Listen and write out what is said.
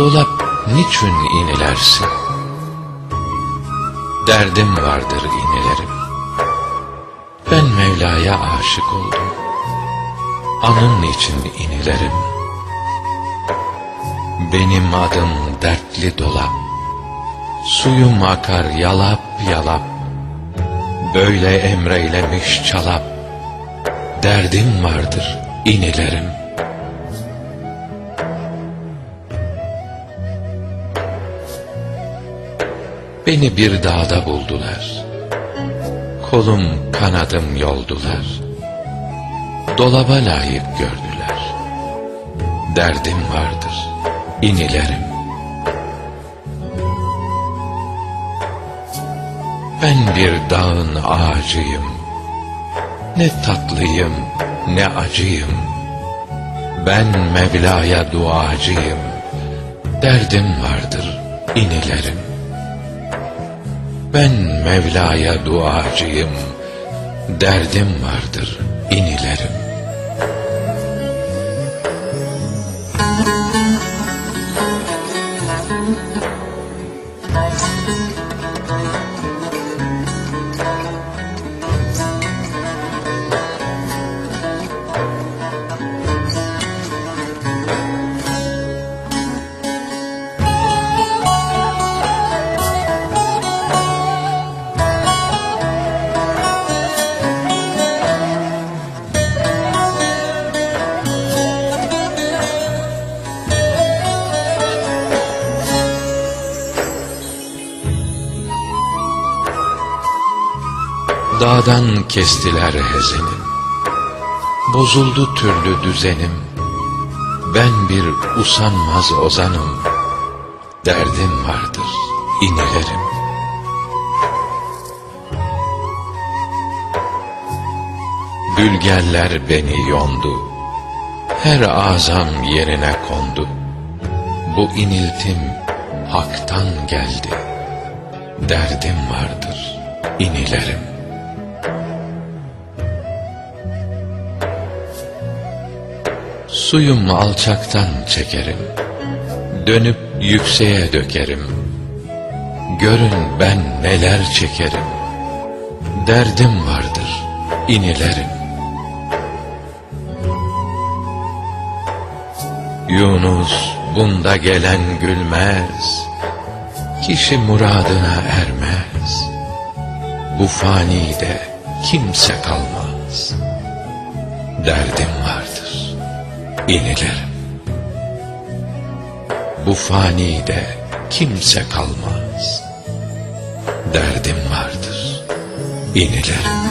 Dolap niçin inilersin? Derdim vardır inilerim. Ben Mevla'ya aşık oldum. Anın için inilerim. Benim adım dertli dolap. Suyum akar yalap yalap. Böyle emreylemiş çalap. Derdim vardır inilerim. Beni bir dağda buldular. Kolum kanadım yoldular. Dolaba layık gördüler. Derdim vardır inilerim. Ben bir dağın ağacıyım. Ne tatlıyım, ne acıyım. Ben Mevla'ya duacıyım. Derdim vardır inilerim. Ben Mevla'ya duacıyım. Derdim vardır inilerim. Dağdan kestiler hezenim. Bozuldu türlü düzenim. Ben bir usanmaz ozanım. Derdim vardır inilerim. Bülgeller beni yondu. Her azam yerine kondu. Bu iniltim haktan geldi. Derdim vardır inilerim. Suyum alçaktan çekerim. Dönüp yükseğe dökerim. Görün ben neler çekerim. Derdim vardır, inilerim. Yunus bunda gelen gülmez. Kişi muradına ermez. Bu fanide kimse kalmaz. Derdim vardır inilerim. Bu fanide kimse kalmaz. Derdim vardır, inilerim.